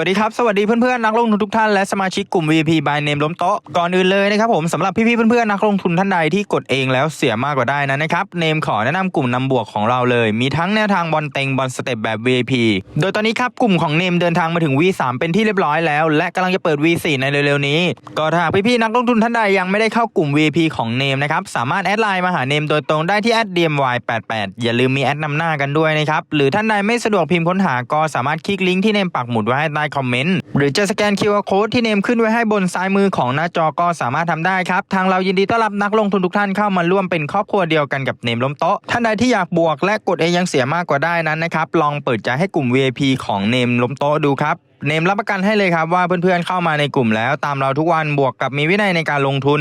วัสดีครับ สวัสดีเพื่อนๆนักลงทุนทุกท่านและสมาชิกกลุ่ม VP by Name ล้มโต๊ะก่อนอื่นเลยนะครับผมสำหรับพี่ๆเพื่อนๆนักลงทุนท่านใดที่กดเองแล้วเสียมากกว่าได้นั้นะครับเนมขอแนะนำกลุ่มนำบวกของเราเลย มีทั้งแนวทางบอลเต็งบอลสเต็ปแบบ V.P. โดยตอนนี้ครับกลุ่มของเนมเดินทางมาถึง V3 เป็นที่เรียบร้อยแล้ว และกำลังจะเปิด V4 ในเร็วๆนี้ ก็ถ้าหากพี่ๆนักลงทุนท่านใดยังไม่ได้เข้ากลุ่ม V.P. ของเนมนะครับสามารถแอดไลน์มาหาเนมโดยตรงได้ที่ @dmy88 อย่าลืมมีแอดนำหน้ากันด้วยนะครับหรือท่านใดไม่สะดวกพิมพ์ค้นหาก็สามารถคลิกลิงก์ที่เนมปักหมุดไว้ให้ใต้คอมเมนต์ หรือจะสแกน QR Code ที่เนมขึ้นไว้ให้บนซ้ายมือของหน้าจอก็สามารถทำได้ครับ ทางเรายินดีต้อนรับนักลงทุนทุกท่านเข้ามาร่วมเป็นครอบครัวเดียวกันกับเนมล้มโต๊ะ ท่านใดที่อยากบวกและกดเองยังเสียมากกว่าได้นั้นนะครับ ลองเปิดใจให้กลุ่ม VIP ของเนมล้มโต๊ะดูครับ เนมรับประกันให้เลยครับว่าเพื่อนๆเข้ามาในกลุ่มแล้วตามเราทุกวันบวกกับมีวินัยในการลงทุน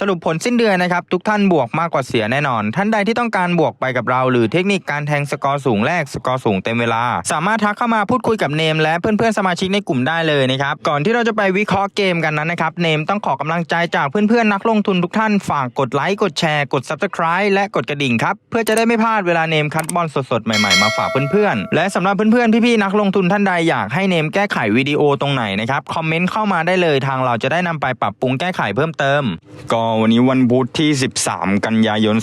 สรุปผลสิ้นเดือนนะครับ ทุกท่านบวกมากกว่าเสียแน่นอน ท่านใดที่ต้องการบวกไปกับเรา หรือเทคนิคการแทงสกอร์สูงแรกสกอร์สูงเต็มเวลา สามารถทักเข้ามาพูดคุยกับเนมและเพื่อนๆสมาชิกในกลุ่มได้เลยนะครับก่อนที่เราจะไปวิเคราะห์เกมกันนั้นนะครับเนมต้องขอกำลังใจจากเพื่อนๆนักลงทุนทุกท่านฝากกดไลค์กดแชร์กด subscribe และกดกระดิ่งครับเพื่อจะได้ไม่พลาดเวลาเนมคัดบอลสดๆใหม่ๆมาฝากเพื่อนๆและสำหรับเพื่อนๆพี่ๆนักลงทุนท่านใดอยากให้เนมแก้ไขวิดีโอตรงไหนนะครับคอมเมนต์เข้ามาได้เลยทางเราจะได้นำไปปรับปรุงแก้ไขเพิ่มเติม ก็วันนี้วันพุธที่ 13 กันยายน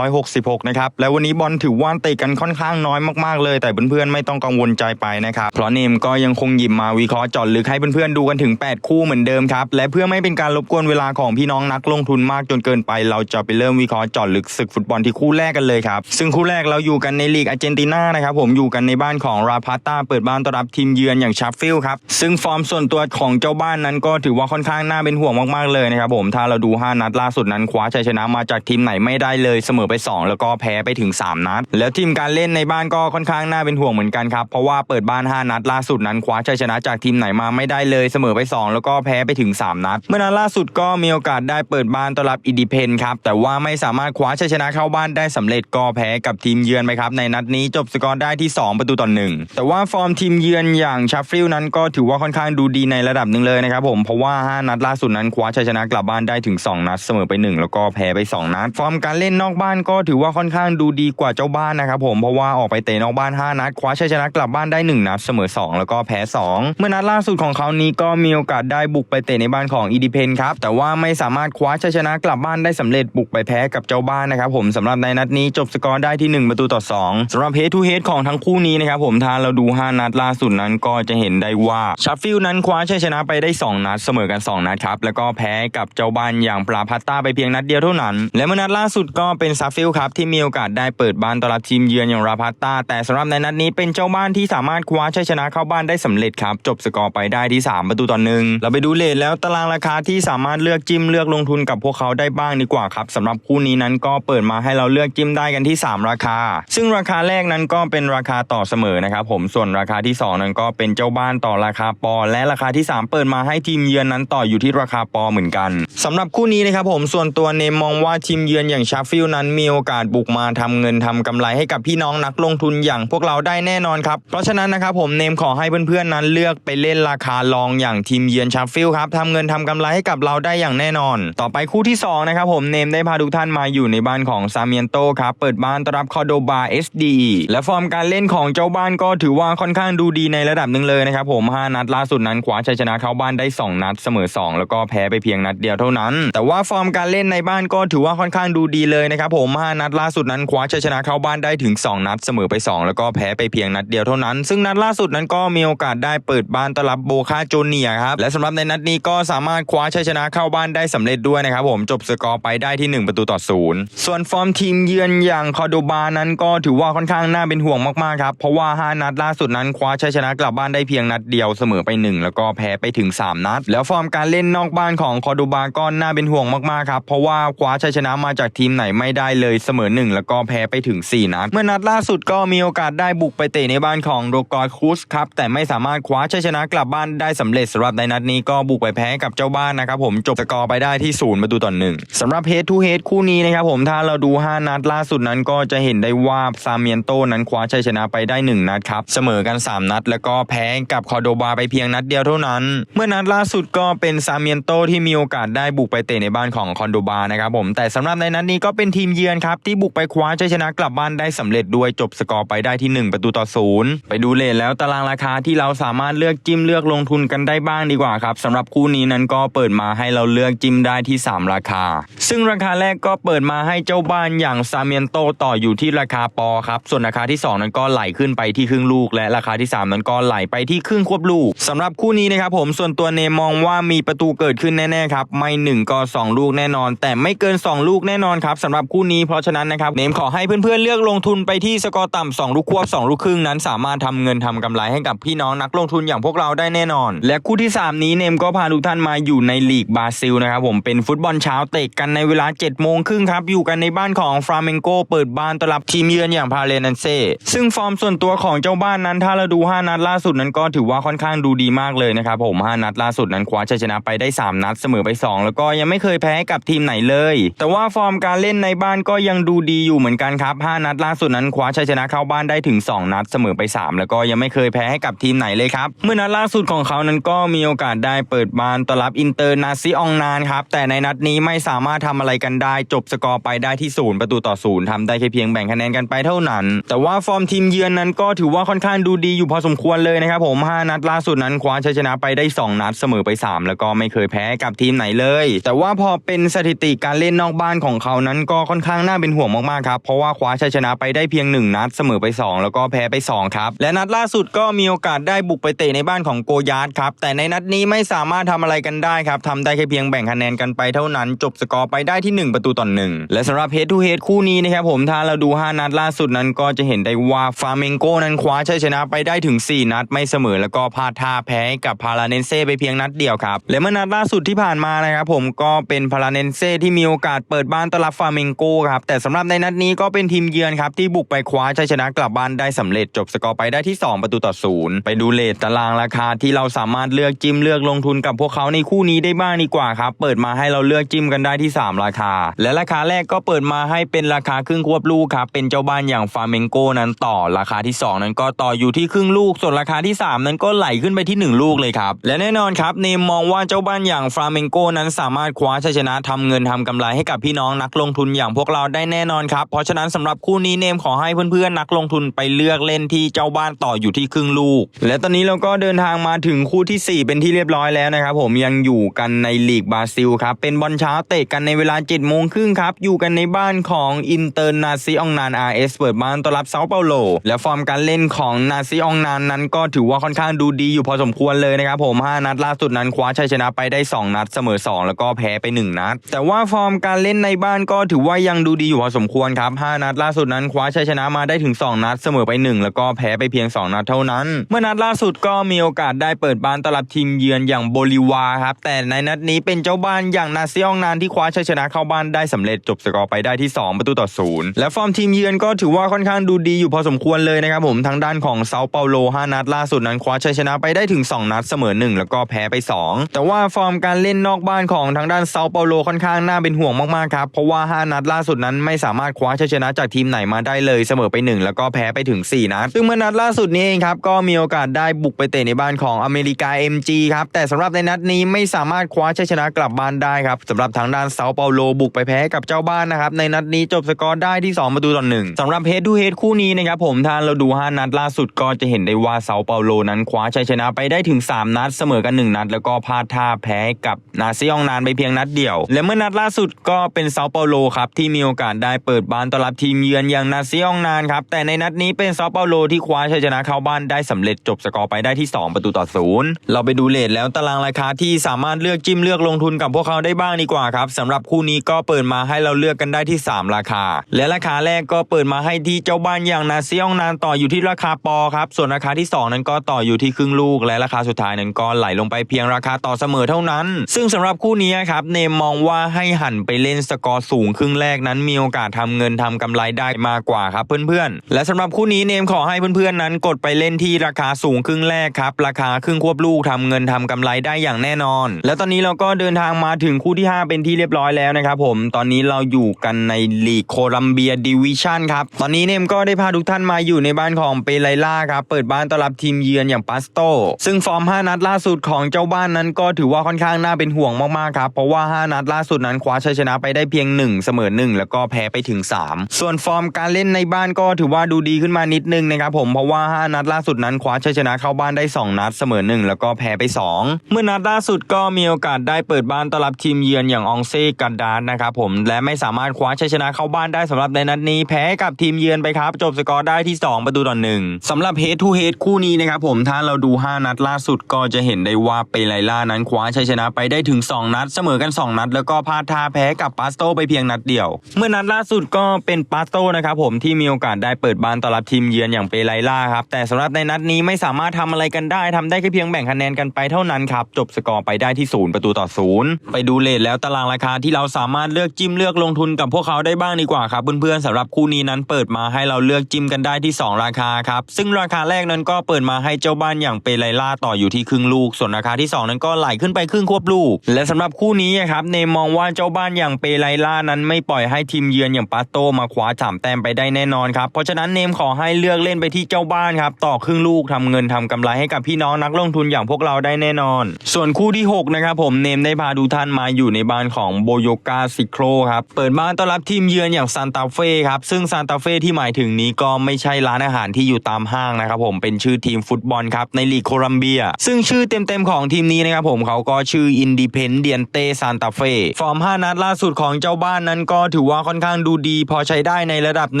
2566 นะครับและวันนี้บอลถือว่าเตะกันค่อนข้างน้อยมากๆเลย แต่เพื่อนๆไม่ต้องกังวลใจไปนะครับเพราะเนมก็ยังคงหยิบมาวิเคราะห์จอดลึกให้เพื่อนๆดูกันถึง 8 คู่เหมือนเดิมครับและเพื่อไม่เป็นการรบกวนเวลาของพี่น้องนักลงทุนมากจนเกินไป เราจะไปเริ่มวิเคราะห์จอดลึกศึกฟุตบอลที่คู่แรกกันเลยครับซึ่งคู่แรกเราอยู่กันในลีกอาร์เจนตินานะครับผมอยู่กันในบ้านของราพาต้าเปิดบ้านต้อนรับทีมเยือนอย่างชาร์ฟิลครับ ซึ่งฟอร์มส่วนตัวของเจ้าบ้านนั้นก็ถือว่าค่อนข้างน่าเป็นห่วงมากๆเลยนะครับผมถ้าเราดู 5 นัดล่าสุดนั้นคว้าชัยชนะมาจากทีมไหนไม่ได้เลยเสมอไป 2 แล้วก็แพ้ไปถึง 3 นัด แล้วทีมการเล่นในบ้านก็ค่อนข้างน่าเป็นห่วงเหมือนกันครับเพราะว่าเปิดบ้าน 5 นัดล่าสุดนั้นคว้าชัยชนะจากทีมไหนมาไม่ได้เลยเสมอไป 2 แล้วก็แพ้ไปถึง 3 นัด เมื่อนัดล่าสุดก็มีโอกาสได้เปิดบ้านต้อนรับอิดิเพนครับแต่ว่าไม่สามารถคว้าชัยชนะเข้าบ้านได้สำเร็จก็แพ้กับทีมเยือนไปครับในนัดนี้จบสกอร์ได้ที่ 2 ประตูต่อหนึ่งแต่ว่าฟอร์มทีมเยือนอย่างชาฟริลนั้นก็ถือว่าค่อนข้างดูดีในระดับหนึ่งเลยนะครับผมเพราะว่า 5 นัดล่าสุดนั้นคว้าชัยชนะกลับบ้านได้ถึง 2 นัดเสมอไป 1 แล้วก็แพ้ไป 2 นัด ฟอร์มการเล่นนอกบ้านก็ถือว่าค่อนข้างดูดีกว่าเจ้าบ้านนะครับผมเพราะว่าออกไปเตะนอกบ้าน 5 นัดคว้าชัยชนะกลับบ้านได้ 1 นัดเสมอ 2 แล้วก็แพ้ 2 เมื่อนัดล่าสุดของเขานี้ก็มีโอกาสได้บุกไปเตะในบ้านของอีดิเพนครับแต่ว่าไม่สามารถคว้าชัยชนะกลับบ้านได้สำเร็จบุกไปแพ้กับเจ้าบ้านนะครับผมสำหรับในนัดนี้จบสกอร์ได้ที่ 1 ประตูต่อ 2สำหรับเฮดทูเฮดของทั้งคู่นี้นะครับผมถ้าเราดู 5 นัดล่าสุดนั้นก็จะเห็นได้ว่าชัฟฟิลนั้นคว้าชัยชนะไปได้ 2 นัดเสมอกัน 2 นัดครับ แล้วก็แพ้กับเจ้าบ้านอย่างปราพัตตาไปเพียงนัดเดียวเท่านั้น และเมื่อนัดล่าสุดก็เป็นซาฟิลครับที่มีโอกาสได้เปิดบ้านต้อนรับทีมเยือนอย่างราพัตตาแต่สำหรับในนัดนี้เป็นเจ้าบ้านที่สามารถคว้าชัยชนะเข้าบ้านได้สำเร็จครับ จบสกอร์ไปได้ที่ 3 ประตูต่อหนึ่งเราไปดูเลทแล้วตารางราคาที่สามารถเลือกจิ้มเลือกลงทุนกับพวกเขาได้บ้างดีกว่าครับสำหรับคู่นี้นั้นก็เปิดมาให้เราเลือกจิ้มได้กันที่ 3 ราคา ซึ่งราคาแรกนั้นก็เป็นราคาต่อเสมอนะครับผมส่วนราคาที่ 2 นั้นก็เป็นเจ้าบ้านต่อราคาปอและราคาที่ 3 เปิดมาให้ทีมเยือนนั้นต่ออยู่ที่ราคาปอเหมือนกันสำหรับคู่นี้นะครับผมส่วนตัวเนมมองว่าทีมเยือนอย่างชาฟิลนั้นมีโอกาสบุกมาทำเงินทำกำไรให้กับพี่น้องนักลงทุนอย่างพวกเราได้แน่นอนครับ เพราะฉะนั้นนะครับผมเนมขอให้เพื่อนๆนั้นเลือกไปเล่นราคารองอย่างทีมเยือนชาฟิลครับทำเงินทำกำไรให้กับเราได้อย่างแน่นอน ต่อไปคู่ที่สองนะครับผมเนมได้พาทุกท่านมาอยู่ในบ้านของซาเมียนโตครับเปิดบ้านต้อนรับคอโดบา SD และฟอร์มการเล่นของเจ้าบ้านก็ถือว่าค่อนข้างดูดีในระดับหนึ่งเลยนะครับผม 5 นัดล่าสุดนั้นคว้าชัยชนะเข้าบ้านได้ 2 นัดเสมอ 2 แล้วก็แพ้ไปเพียงนัดเดียวเท่านั้น แต่ว่าฟอร์มการเล่นในบ้านก็ถือว่าค่อนข้างดูดีเลยนะครับผม 5 นัดล่าสุดนั้นคว้าชัยชนะเข้าบ้านได้ถึง 2 นัดเสมอไป 2 แล้วก็แพ้ไปเพียงนัดเดียวเท่านั้น ซึ่งนัดล่าสุดนั้นก็มีโอกาสได้เปิดบ้านต้อนรับโบคาโจเนียครับ และสำหรับในนัดนี้ก็สามารถคว้าชัยชนะเข้าบ้านได้สำเร็จด้วยนะครับผม จบสกอร์ไปได้ที่ 1 ประตูต่อศูนย์ส่วนฟอร์มทีมเยือนอย่างคอโดบานั้นก็ถือว่าค่อนข้างน่าเป็นห่วงมากๆครับ เพราะว่า 5 นัดล่าสุดนั้นคว้าชัยชนะกลับบ้านได้เพียงนัดเดียวเสมอไป 1 แล้วก็แพ้ไปถึง 3 นัด แล้วฟอร์มการเล่นนอกบ้านของคอโดบาก็น่าเป็นห่วงมากๆครับเพราะว่าคว้าชัยชนะมาจากทีมไหนไม่ได้เลยเสมอ 1 แล้วก็แพ้ไปถึง 4 นัด เมื่อนัดล่าสุดก็มีโอกาสได้บุกไปเตะในบ้านของโรกอร์คูสครับแต่ไม่สามารถคว้าชัยชนะกลับบ้านได้สำเร็จสำหรับในนัดนี้ก็บุกไปแพ้กับเจ้าบ้านนะครับผมจบสกอร์ไปได้ที่ศูนย์ประตูต่อหนึ่งสำหรับเฮดทูเฮดคู่นี้นะครับผมถ้าเราดู 5 นัดล่าสุดนั้นก็จะเห็นได้ว่าซาเมียนโตนั้นคว้าชัยชนะไปได้ 1 นัดครับเสมอกัน 3 นัด แล้วก็แพ้กับคอโดบาไปเพียงนัดเดียวเท่านั้น เมื่อนัดล่าสุดก็เป็นซาเมียนโตที่มีโอกาสได้บุกไปเตะในบ้านของคอนโดบานะครับผมแต่สำหรับในนัดนี้ก็เป็นทีมเยือนครับที่บุกไปคว้าชัยชนะกลับบ้านได้สำเร็จด้วยจบสกอร์ไปได้ที่ 1 ประตูต่อศูนย์ไปดูเลทแล้วตารางราคาที่เราสามารถเลือกจิ้มเลือกลงทุนกันได้บ้างดีกว่าครับสำหรับคู่นี้นั้นก็เปิดมาให้เราเลือกจิ้มได้ที่ 3 ราคา ซึ่งราคาแรกก็เปิดมาให้เจ้าบ้านอย่างซาเมียนโตต่ออยู่ที่ราคาปอครับส่วนราคาที่ 2 นั้นก็ไหลขึ้นไปที่ครึ่งลูก และราคาที่ 3 นั้นก็ไหลไปที่ครึ่งควบลูกสำหรับคู่นี้นะครับผมส่วนตัวเนมมองว่ามีประตูเกิดขึ้นแน่ๆครับไม่หนึ่งก็สองลูกแน่นอน แต่ไม่เกิน 2 ลูกแน่นอนครับสำหรับคู่นี้เพราะฉะนั้นนะครับเนมขอให้เพื่อนๆเลือกลงทุนไปที่สกอร์ต่ำ2ลูกควบ 2 ลูกครึ่งนั้น สามารถทำเงินทำกำไรให้กับพี่น้องนักลงทุนอย่างพวกเราได้แน่นอน และคู่ที่ 3 นี้เนมก็พาทุกท่านมาอยู่ในลีกบราซิลนะครับผมเป็นฟุตบอลเช้าเตะกันในเวลา7โมงครึ่งครับอยู่กันในบ้านของฟราเมงโกเปิดบ้านต้อนรับทีมเยือนอย่างพาเลนันเซซึ่งฟอร์มส่วนตัวของเจ้าบ้านนั้นถ้าเราดู 5 นัดล่าสุดนั้นก็ถือว่าค่อนข้างดูดีมากเลยนะครับผม5นัดล่าสุดนั้นคว้าชัยชนะไปได้ 3 นัดเสมอไป 2 แล้วก็ยังไม่เคยแพ้ให้กับทีมไหนเลย แต่ว่าฟอร์มการเล่นในบ้านก็ยังดูดีอยู่เหมือนกันครับ 5 นัดล่าสุดนั้นคว้าชัยชนะเข้าบ้านได้ถึง 2 นัดเสมอไป 3 แล้วก็ยังไม่เคยแพ้ให้กับทีมไหนเลยครับ เมื่อนัดล่าสุดของเขานั้นก็มีโอกาสได้เปิดบ้านต้อนรับอินเตอร์นาซิอองนานครับ แต่ในนัดนี้ไม่สามารถทำอะไรกันได้ จบสกอร์ไปได้ที่ศูนย์ประตูต่อศูนย์ทำได้แค่เพียงแบ่งคะแนนกันไปเท่านั้น แต่ว่าฟอร์มทีมเยือนนั้นก็ถือว่าค่อนข้างดูดีอยู่พอสมควรเลยนะครับผม5 นัดล่าสุดนั้นคว้าชัยชนะไปได้ 2 นัดเสมอไป 3 แล้วก็ไม่เคยแพ้กับทีมไหนเลย แต่ว่าพอเป็นสถิติการเล่นนอกบ้านของเขานั้นก็ค่อนข้างน่าเป็นห่วงมากๆครับเพราะว่าคว้าชัยชนะไปได้เพียง 1 นัดเสมอไป 2 แล้วก็แพ้ไป 2 ครับ และนัดล่าสุดก็มีโอกาสได้บุกไปเตะในบ้านของโกยาร์ดครับแต่ในนัดนี้ไม่สามารถทำอะไรกันได้ครับทำได้แค่เพียงแบ่งคะแนนกันไปเท่านั้น จบสกอร์ไปได้ที่ 1 ประตูต่อหนึ่งและสำหรับเฮดทูเฮดคู่นี้นะครับผมถ้าเราดู 5 นัดล่าสุดนั้นก็จะเห็นได้ว่าฟาเมงโกนั้นคว้าชัยชนะไปได้ถึง 4 นัดไม่เสมอแล้วก็พลาดท่าแพ้กับพาราเนนเซ่ไปเพียงนัดเดียวครับ และเมื่อนัดล่าสุดที่ผ่านมานะครับผมก็เป็นพาราเนนเซ่ที่มีโอกาสเปิดบ้านต้อนรับฟาเมงโกครับแต่สำหรับในนัดนี้ก็เป็นทีมเยือนครับที่บุกไปคว้าชัยชนะกลับบ้านได้สำเร็จจบสกอร์ไปได้ที่ 2 ประตูต่อศูนย์ไปดูเลทตารางราคาที่เราสามารถเลือกจิ้มเลือกลงทุนกับพวกเขาในคู่นี้ได้บ้างดีกว่าครับเปิดมาให้เราเลือกจิ้มกันได้ที่ 3 ราคา และราคาแรกก็เปิดมาให้เป็นราคาครึ่งควบลูกครับเป็นเจ้าบ้านอย่างฟาเมงโกนั้นต่อราคาที่ 2 นั้นก็ต่ออยู่ที่ครึ่งลูกส่วนราคาที่ 3นั้นก็ไหลขึ้นไปที่ 1 ลูกเลยครับ และแน่นอนครับเนมมองว่าเจ้าบ้านอย่างฟาเมงโกนั้นสามารถคว้าชัยชนะทำเงินทำกำไรให้กับพี่น้องนักลงทุนอย่างพวกเราได้แน่นอนครับ เพราะฉะนั้นสำหรับคู่นี้เนมขอให้เพื่อนๆนักลงทุนไปเลือกเล่นที่เจ้าบ้านต่ออยู่ที่ครึ่งลูก และตอนนี้เราก็เดินทางมาถึงคู่ที่ 4 เป็นที่เรียบร้อยแล้วนะครับผมยังอยู่กันในลีกบราซิลครับเป็นบอลเช้าเตะกันในเวลา7จ็ดโมงครึ่งครับอยู่กันในบ้านของอินเตอร์นาซิองนานอาร์เอสเปิดบ้านต้อนรับเซาเปาโลและฟอร์มการเล่นของนาซิองนานนั้นก็ถือว่าค่อนอนข้างดูดีอยู่พอสมควรเลยนะครับผม 5 นัดล่าสุดนั้นคว้าชัยชนะไปได้ 2 นัดเสมอ 2 แล้วก็แพ้ไป 1 นัด แต่ว่าฟอร์มการเล่นในบ้านก็ถือว่ายังดูดีอยู่พอสมควรครับ 5 นัดล่าสุดนั้นคว้าชัยชนะมาได้ถึง 2 นัดเสมอไป 1 แล้วก็แพ้ไปเพียง 2 นัดเท่านั้น เมื่อนัดล่าสุดก็มีโอกาสได้เปิดบ้านต้อนรับทีมเยือนอย่างโบลิวาครับแต่ในนัดนี้เป็นเจ้าบ้านอย่างนาซิองนานที่คว้าชัยชนะเข้าบ้านได้สำเร็จจบสกอร์ไปได้ที่ 2 ประตูต่อศูนย์และฟอร์มทีมเยือนก็ถือว่าค่อนข้างดูดีอยู่พอสมควรเลยนะครับผมทางด้านของเซาเปาโล 5 นัดล่าสุดนั้นคว้าชัยชนะไปได้ถึง 2 นัดเสมอ 1 แล้วก็แพ้ไป 2 แต่ว่าฟอร์มการเล่นนอกบ้านของทางด้านเซาเปาโลค่อนข้างน่าเป็นห่วงมากๆครับเพราะว่า 5 นัดล่าสุดนั้นไม่สามารถคว้าชัยชนะจากทีมไหนมาได้เลยเสมอไป 1 แล้วก็แพ้ไปถึง 4 นัด ซึ่งเมื่อนัดล่าสุดนี้เองครับก็มีโอกาสได้บุกไปเตะในบ้านของอเมริกา MG ครับแต่สำหรับในนัดนี้ไม่สามารถคว้าชัยชนะกลับบ้านได้ครับสำหรับทางด้านเซาเปาโลบุกไปแพ้กับเจ้าบ้านนะครับในนัดนี้จบสกอร์ได้ที่ 2 ประตูต่อหนึ่งสำหรับเฮดดูเฮดคู่นี้นะครับผมถ้าเราดู 5 นัดล่าสุดก็จะเห็นได้ว่าเซาเปาโลนั้นคว้าชัยชนะไปได้ถึง 3 นัดเสมอกัน 1 นัด แล้วก็พลาดท่าแพ้กับนาซิองนานไปเพียงนัดเดียว และเมื่อนัดล่าสุดก็เป็นเซาเปาโลครับที่มีโอกาสได้เปิดบ้านต้อนรับทีมเยือนอย่างนาซิองนานครับแต่ในนัดนี้เป็นเซาเปาโลที่คว้าชัยชนะเข้าบ้านได้สำเร็จจบสกอร์ไปได้ที่ 2 ประตูต่อศูนย์เราไปดูเลทแล้วตารางราคาที่สามารถเลือกจิ้มเลือกลงทุนกับพวกเขาได้บ้างดีกว่าครับสำหรับคู่นี้ก็เปิดมาให้เราเลือกกันได้ที่ 3 ราคา และราคาแรกก็เปิดมาให้ที่เจ้าบ้านอย่างนาซิองนานต่ออยู่ที่ราคาปอครับส่วนราคาที่ 2 นั้นก็ต่ออยู่ที่ครึ่งลูก และราคาสุดท้ายนั้นก็ไหลลงไปเพียงราคาต่อเสมอเท่านั้น ซึ่งสำหรับคู่นี้ครับเนมมองว่าให้หันไปเล่นสกอร์สูงครึ่งแรกนั้นมีโอกาสทำเงินทำกำไรได้มากกว่าครับเพื่อนๆ และสำหรับคู่นี้เนมขอให้เพื่อนๆนั้นกดไปเล่นที่ราคาสูงครึ่งแรกครับราคาครึ่งควบลูกทำเงินทำกำไรได้อย่างแน่นอน และตอนนี้เราก็เดินทางมาถึงคู่ที่ 5 เป็นที่เรียบร้อยแล้วนะครับผมตอนนี้เราอยู่กันในลีกโคลัมเบียดิวิชั่นครับตอนนี้เนมก็ได้พาทุกท่านมาอยู่ในบ้านของเปไลล่าครับเปิดบ้านต้อนรับทีมเยือนอนอย่างปัสโต ซึ่งฟอร์ม 5 นัดล่าสุดของเจ้าบ้านนั้นก็ถือว่าค่อนข้างน่าเป็นห่วงมากๆครับเพราะว่า 5 นัดล่าสุดนั้นคว้าชัยชนะไปได้เพียง 1 เสมอ 1 แล้วก็แพ้ไปถึง 3 ส่วนฟอร์มการเล่นในบ้านก็ถือว่าดูดีขึ้นมานิดนึงนะครับผมเพราะว่า 5 นัดล่าสุดนั้นคว้าชัยชนะเข้าบ้านได้ 2 นัดเสมอ 1 แล้วก็แพ้ไป 2 เมื่อนัดล่าสุดก็มีโอกาสได้เปิดบ้านต้อนรับทีมเยือนอย่างอองเซ่กันดานนะครับผมและไม่สามารถคว้าชัยชนะเข้าบ้านได้สำหรับในนัดนี้แพ้กับทีมเยือนไปครับ จบสกอร์ได้ที่ 2 ประตูต่อหนึ่งสำหรับเฮดทูเฮดคู่นี้นะครับผมมถ้าเราดู 5 นัดล่าสุดก็จะเห็นได้ว่าเปไลล่านั้นคว้าชัยชนะไปได้ถึง 2 นัด เสมอกัน 2 นัด แล้วก็พลาดท่าแพ้กับปาสโตไปเพียงนัดเดียว เมื่อนัดล่าสุดก็เป็นปาสโตนะครับผมที่มีโอกาสได้เปิดบ้านต้อนรับทีมเยือนอย่างเปไลล่าครับแต่สำหรับในนัดนี้ไม่สามารถทำอะไรกันได้ทำได้แค่เพียงแบ่งคะแนนกันไปเท่านั้นครับจบสกอร์ไปได้ที่ศูนย์ประตูต่อศูนย์ไปดูเลทแล้วตารางราคาที่เราสามารถเลือกจิ้มเลือกลงทุนกับพวกเขาได้บ้างดีกว่าครับเพื่อนๆสำหรับคู่นี้นั้นเปิดมาให้เราเลือกจิ้มกันได้ที่ 2 ราคาครับซึ่งราคาแรกนั้นก็เปิดมาให้เจ้าบ้านอย่างเปไลล่าต่ออยู่ที่ครึ่งลูก ส่วนราคาที่ 2 นั้นก็ไหลขึ้นไปครึ่งควบลูก และสำหรับคู่นี้ครับเนมมองว่าเจ้าบ้านอย่างเปไลล่านั้นไม่ปล่อยให้ทีมเยือนอย่างปาโตมาคว้าสามแต้มไปได้แน่นอนครับเพราะฉะนั้นเนมขอให้เลือกเล่นไปที่เจ้าบ้านครับต่อครึ่งลูกทำเงินทำกำไรให้กับพี่น้องนักลงทุนอย่างพวกเราได้แน่นอน ส่วนคู่ที่6นะครับผมเนมได้พาดูท่านมาอยู่ในบ้านของโบโยกาซิโครครับเปิดบ้านต้อนรับทีมเยือนอย่างซานตาเฟ่ครับซึ่งซานตาเฟ่ที่หมายถึงนี้ก็ไม่ใช่ร้านอาหารที่อยู่ตามห้างนะครับผมเป็นชื่อทีมฟุตบอลครับในลีกโคลัมเบีย ซึ่งชื่อเต็มๆของทีมนี้นะครับผมเขาก็ชื่ออินดิเพนเดียนเตซานตาเฟ่ฟอร์ม 5 นัดล่าสุดของเจ้าบ้านนั้นก็ถือว่าค่อนข้างดูดี พอใช้ได้ในระดับห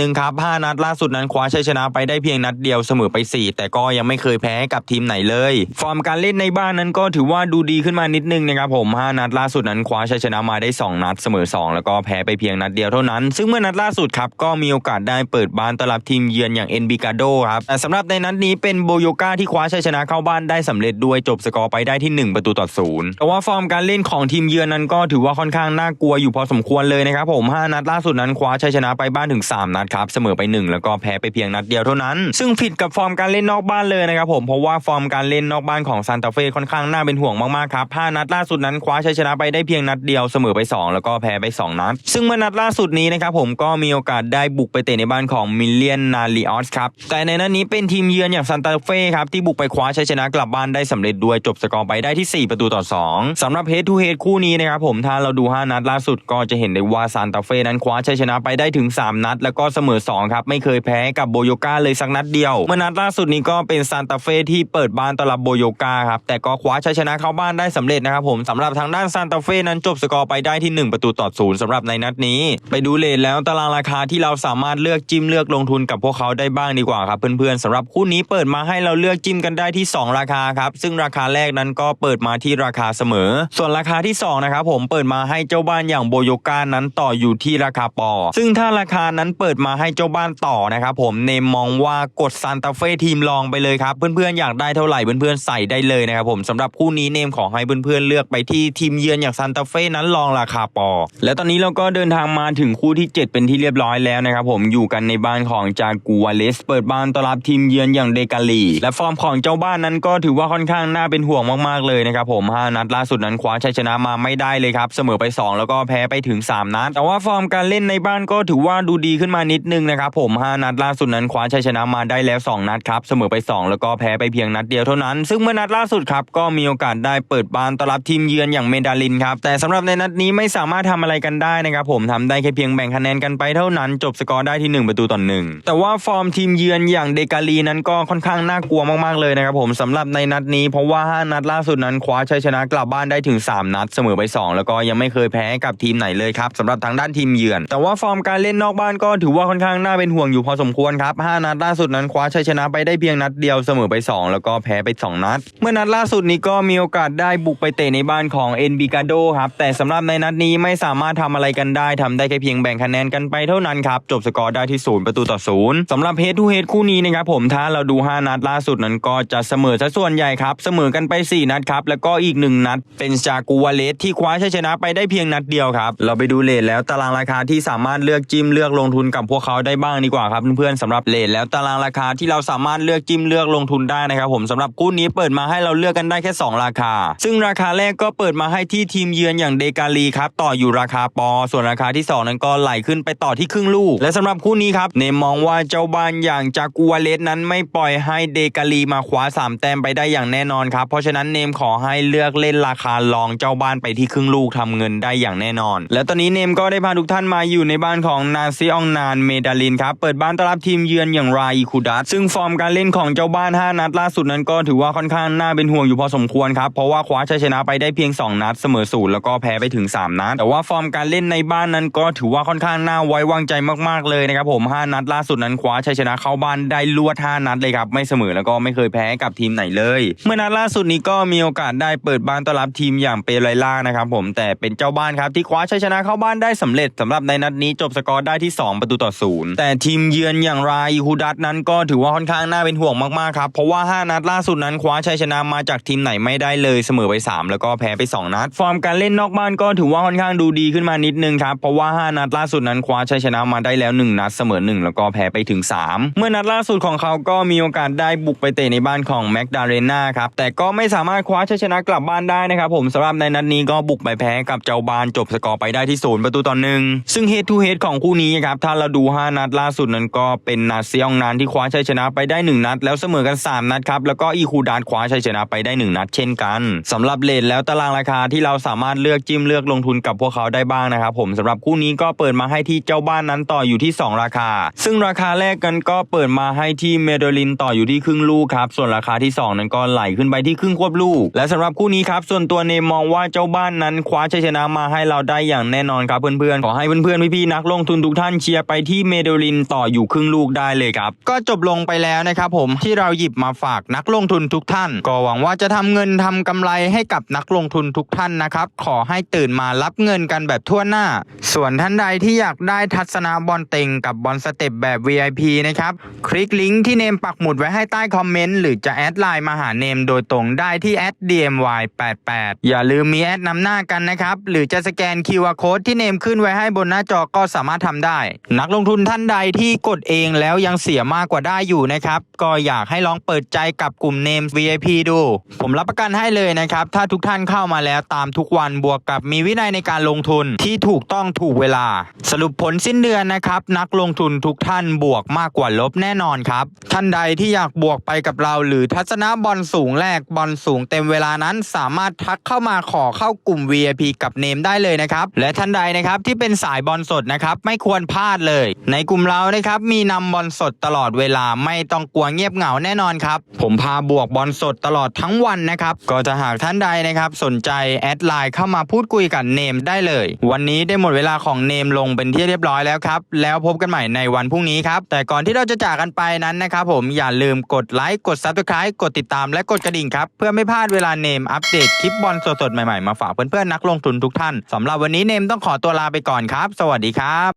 นึ่งครับ 5 นัดล่าสุดนั้นคว้าชัยชนะไปได้เพียงนัดเดียวเสมอไป 4 แต่ก็ยังไม่เคยแพ้กับทีมไหนเลย ฟอร์มการเล่นในบ้านนั้นก็ถือว่าดูดีขึ้นมานิดนึงนะครับผม 5 นัดล่าสุดนั้นคว้าชัยชนะมาได้ 2 นัดเสมอ 2 แล้วก็แพ้ไปเพียงนัดเดียวเท่านั้น ซึ่งเมื่อนัดล่าสุดครับก็มีโอกาสได้เปิดบ้านต้อนรับทีมเยือนอย่างเอ็นบิกาโดครับแต่สำหรับในนัดนี้เป็นโบโยกาที่คว้าชัยชนะเข้าบ้านได้สำเร็จด้วยจบสกอร์ไปได้ที่ 1 ประตูต่อศูนย์แต่ว่าฟอร์มการเล่นของทีมเยือนนั้นก็ถือว่าค่อนข้างน่ากลัวอยู่พอสมควรเลยนะครับผม5นัดล่าสุดนั้นคว้าชัยชนะไปบ้านถึง 3 นัดครับเสมอไป 1 แล้วก็แพ้ไปเพียงนัดเดียวเท่านั้น ซึ่งผิดกับฟอร์มการเล่นนอกบ้านเลยนะครับผมเพราะว่าฟอร์มการเล่นนอกบ้านของซานตาเฟ่ค่อนข้างน่าเป็นห่วงมากๆครับ5นัดล่าสุดนั้นคว้าชัยชนะไปได้เพียงนัดเดียวเสมอไป 2 แล้วก็แพ้ไป 2 นัด ซึ่งเมื่อนัดล่าสุดนี้นะครับผมก็มีโอกาสได้บุกไปเตะในบ้านของมิลเลียนนาลีออสครับแต่ในนัดนี้เป็นทีมเยือนอย่างซานตาเฟ่ครับที่บุกไปคว้าชัยชนะกลับบ้านได้สำเร็จด้วยจบสกอร์ไปได้ที่ 4 ประตูต่อ 2สำหรับเฮดทูเฮดคู่นี้นะครับผมถ้าเราดู 5 นัดล่าสุดก็จะเห็นได้ว่าซานตาเฟ่นั้นคว้าชัยชนะไปได้ถึง 3 นัด แล้วก็เสมอ2ครับไม่เคยแพ้กับโบโยกาเลยสักนัดเดียว เมื่อนัดล่าสุดนี้ก็เป็นซานตาเฟ่ที่เปิดบ้านต้อนรับโบโยกาครับแต่ก็คว้าชัยชนะเข้าบ้านได้สำเร็จนะครับผมสำหรับทางด้านซานตาเฟ่นั้นจบสกอร์ไปได้ที่ 1 ประตูต่อศูนย์สำหรับในนัดนี้ ไปดูเลทแล้วตารางราคาที่เราสามารถเลือกจิ้มเลือกลงทุนกับพวกเขาได้บ้างดีกว่าครับเพื่อนๆสำหรับคู่นี้เปิดมาให้เราเลือกจิ้มกันได้ที่ 2 ราคาครับ ซึ่งราคาแรกนั้นก็เปิดมาที่ราคาเสมอ ส่วนราคาที่2นะครับผมเปิดมาให้เจ้าบ้านอย่างโบโยกานั้นต่ออยู่ที่ราคาปอ ซึ่งถ้าราคานั้นเปิดมาให้เจ้าบ้านต่อนะครับผมเนมมองว่ากดซานตาเฟ่ทีมลองไปเลยครับ เพื่อนๆอยากได้เท่าไหร่เพื่อนๆใส่ได้เลยนะครับผมสำหรับคู่นี้เนมขอให้เพื่อนๆเลือกไปที่ทีมเยือนอย่างซานตาเฟ่นั้นลองราคาปอ และตอนนี้เราก็เดินทางมาถึงคู่ที่ 7 เป็นที่เรียบร้อยแล้วนะครับผมอยู่กันในบ้านของจากูวเลส เปิดบ้านต้อนรับทีมเยือนอย่างเดกาลีและฟอร์มของเจ้าบ้านนั้นก็ถือว่าค่อนข้างน่าเป็นห่วงมากๆเลยนะครับผม5นัดล่าสุดนั้นคว้าชัยชนะมาไม่ได้เลยครับเสมอไป 2 แล้วก็แพ้ไปถึง 3 นัด แต่ว่าฟอร์มการเล่นในบ้านก็ถือว่าดูดีขึ้นมานิดนึงนะครับผม5นัดล่าสุดนั้นคว้าชัยชนะมาได้แล้ว 2 นัดครับเสมอไป 2 แล้วก็แพ้ไปเพียงนัดเดียวเท่านั้น ซึ่งเมื่อนัดล่าสุดครับก็มีโอกาสได้เปิดบ้านต้อนรับทีมเยือนอย่างเมดาลินครับแต่สำหรับในนัดนี้ไม่สามารถทำอะไรกันได้นะครับผมทำได้แค่เพียงแบ่งคะแนนกันไปเท่านั้น จบสกอร์ได้ที่ 1 ประตูต่อหนึ่งแต่ว่าฟอร์มทีมเยือนอย่างเดกาลีนั้นก็ค่อนข้างน่ากลัวมากๆเลยนะครับผมสำหรับในนัดนี้เพราะว่า 5 นัดล่าสุดนั้นคว้าชัยชนะกลับบ้านได้ถึง 3 นัดเสมอไป 2 แล้วก็ยังไม่เคยแพ้กับทีมไหนเลยครับสำหรับทางด้านทีมเยือน แต่ว่าฟอร์มการเล่นนอกบ้านก็ถือว่าค่อนข้างน่าเป็นห่วงอยู่พอสมควรครับ 5 นัดล่าสุดนั้นคว้าชัยชนะไปได้เพียงนัดเดียวเสมอไป 2 แล้วก็แพ้ไป 2 นัด เมื่อนัดล่าสุดนี้ก็มีโอกาสได้บุกไปเตะในบ้านของเอ็นบิกาโดครับแต่สำหรับในนัดนี้ไม่สามารถทำอะไรกันได้ทำได้แค่เพียงแบ่งคะแนนกันไปเท่านั้นครับจบสกอร์ได้ที่ศูนย์ประตูต่อศูนย์สำหรับเฮดทูเฮดคู่นี้นะครับผมถ้าเราดู 5 นัดล่าสุดนั้นก็จะเสมอซะส่วนใหญ่ครับ เสมอกันไป 4 นัดครับ แล้วก็อีก 1 นัด เป็นจากูวาเลสที่คว้าชัยชนะไปได้เพียงนัดเดียวครับ เราไปดูเลทแล้วตารางราคาที่สามารถเลือกจิ้มเลือกลงทุนกับพวกเขาได้บ้างดีกว่าครับเพื่อนๆสำหรับเลทแล้วตารางราคาที่เราสามารถเลือกจิ้มเลือกลงทุนได้นะครับผมสำหรับคู่นี้เปิดมาให้เราเลือกกันได้แค่ 2 ราคา ซึ่งราคาแรกก็เปิดมาให้ที่ทีมเยือนอย่างเดกาลีครับต่ออยู่ราคาปอ ส่วนราคาที่ 2 นั้นก็ไหลขึ้นไปต่อที่ครึ่งลูก และสำหรับคู่นี้ครับเนมมองว่าเจ้าบ้านอย่างจากูวาเลสนั้นไม่ปล่อยให้เดกาลมาคว้าสามแต้มไปได้อย่างแน่นอนครับ เพราะฉะนั้นเนมขอให้เลือกเล่นราคาลองเจ้าบ้านไปที่ครึ่งลูกทำเงินได้อย่างแน่นอน และตอนนี้เนมก็ได้พาทุกท่านมาอยู่ในบ้านของนาซิอองนานเมดาลินครับ เปิดบ้านต้อนรับทีมเยือนอย่างราอีคูดัสซึ่งฟอร์มการเล่นของเจ้าบ้าน 5 นัดล่าสุดนั้นก็ถือว่าค่อนข้างน่าเป็นห่วงอยู่พอสมควรครับเพราะว่าคว้าชัยชนะไปได้เพียง 2 นัดเสมอศูนย์แล้วก็แพ้ไปถึง 3 นัดแต่ว่าฟอร์มการเล่นในบ้านนั้นก็ถือว่าค่อนข้างน่าไว้วางใจมากๆเลยนะครับผม 5 นัดล่าสุดนั้นคว้าชัยชนะเข้าบ้านได้ลวด 5 นัดเลยครับไม่เสมอแล้วก็ไม่เคยแพ้กับทีมไหนเลย เมื่อนัดล่าสุดนี้ก็มีโอกาสได้เปิดบ้านต้อนรับทีมอย่างเปไรล่านะครับผมแต่เป็นเจ้าบ้านครับที่คว้าชัยชนะเข้าบ้านได้สำเร็จสำหรับในนัดนี้จบสกอร์ได้ที่ 2 ประตูต่อศูนย์แต่ทีมเยือนอย่างรายฮูดัตนั้นก็ถือว่าค่อนข้างน่าเป็นห่วงมากๆครับเพราะว่า 5 นัดล่าสุดนั้นคว้าชัยชนะมาจากทีมไหนไม่ได้เลยเสมอไป 3 แล้วก็แพ้ไป 2 นัด ฟอร์มการเล่นนอกบ้านก็ถือว่าค่อนข้างดูดีขึ้นมานิดนึงครับเพราะว่า 5 นัดล่าสุดนั้นคว้าชัยชนะมาได้แล้ว 1 นัดเสมอ 1 แล้วก็แพ้ไปถึง 3 เมื่อนัดล่าสุดของเขาก็มีโอกาสได้บุกไปเตะในบ้านของแม็กดาเรนาครับแต่ก็ไม่สามารถคว้าชัยชนะกลับบ้านได้นะครับผมสำหรับในนัดนี้ก็บุกไปแพ้กับเจ้าบ้านจบสกอร์ไปได้ที่ศูนย์ประตูต่อหนึ่งซึ่งเฮดทูเฮดของคู่นี้ครับถ้าเราดู 5 นัดล่าสุดนั้นก็เป็นนาเซียองนานที่คว้าชัยชนะไปได้ 1 นัด แล้วเสมอกัน 3 นัดครับแล้วก็อีคูดานคว้าชัยชนะไปได้ 1 นัด เช่นกันสำหรับเลทแล้วตารางราคาที่เราสามารถเลือกจิ้มเลือกลงทุนกับพวกเขาได้บ้างนะครับผมสำหรับคู่นี้ก็เปิดมาให้ที่เจ้าบ้านนั้นต่ออยู่ที่ 2 ราคา ซึ่งราคาแรกกันก็เปิดมาให้ที่เมดลินต่ออยู่ที่ครึ่งลูกครับ ส่วนราคาที่ 2 นั้นก็ไหลขึ้นไปที่ครึ่งควบลูก และสำหรับคู่นี้ครับ ส่วนตัวเนมมองว่าเจ้าบ้านนั้นคว้าชัยชนะมาให้เราได้อย่างแน่นอนครับเพื่อนๆ ขอให้เพื่อนๆ พี่ๆ นักลงทุนทุกท่านเชียร์ไปที่เมโดลินต่ออยู่ครึ่งลูกได้เลยครับ ก็จบลงไปแล้วนะครับผมที่เราหยิบมาฝากนักลงทุนทุกท่าน ก็หวังว่าจะทำเงินทำกำไรให้กับนักลงทุนทุกท่านนะครับ ขอให้ตื่นมารับเงินกันแบบทั่วหน้า ส่วนท่านใดที่อยากได้ทัศนะบอลเต็งกับบอลสเต็ปแบบ VIP นะครับ คลิกลิงก์ที่เนมปักหมุดไว้ให้ใต้คออมเมนต์หรือจะแอดไลน์มาหาเนมโดยตรงได้ที่ @dmy88 อย่าลืมมีแอดนำหน้ากันนะครับ หรือจะสแกน QR Code ที่เนมขึ้นไว้ให้บนหน้าจอก็สามารถทำได้ นักลงทุนท่านใดที่กดเองแล้วยังเสียมากกว่าได้อยู่นะครับ ก็อยากให้ลองเปิดใจกับกลุ่มเนม VIP ดู ผมรับประกันให้เลยนะครับ ถ้าทุกท่านเข้ามาแล้วตามทุกวันบวกกับมีวินัยในการลงทุนที่ถูกต้องถูกเวลา สรุปผลสิ้นเดือนนะครับ นักลงทุนทุกท่านบวกมากกว่าลบแน่นอนครับ ท่านใดที่อยากบวกไปกับเรา หรือทัศนะบอลสูงแรกบอลสูงเต็มเวลานั้นสามารถทักเข้ามาขอเข้ากลุ่ม VIP กับเนมได้เลยนะครับ และท่านใดนะครับที่เป็นสายบอลสดนะครับไม่ควรพลาดเลย ในกลุ่มเรานะครับมีนำบอลสดตลอดเวลาไม่ต้องกลัวเงียบเหงาแน่นอนครับ ผมพาบวกบอลสดตลอดทั้งวันนะครับ ก็จะหากท่านใดนะครับสนใจแอดไลน์เข้ามาพูดคุยกับเนมได้เลย วันนี้ได้หมดเวลาของเนมลงเป็นที่เรียบร้อยแล้วครับ แล้วพบกันใหม่ในวันพรุ่งนี้ครับ แต่ก่อนที่เราจะจากกันไปนั้นนะครับผมอย่าลืมกดไลค์ กด Subscribe กดติดตามและกดกระดิ่งครับ เพื่อไม่พลาดเวลาเนมอัปเดตคลิปบอลสดๆ ใหม่ๆ มาฝากเพื่อนๆ นักลงทุนทุกท่านสำหรับวันนี้เนมต้องขอตัวลาไปก่อนครับ สวัสดีครับ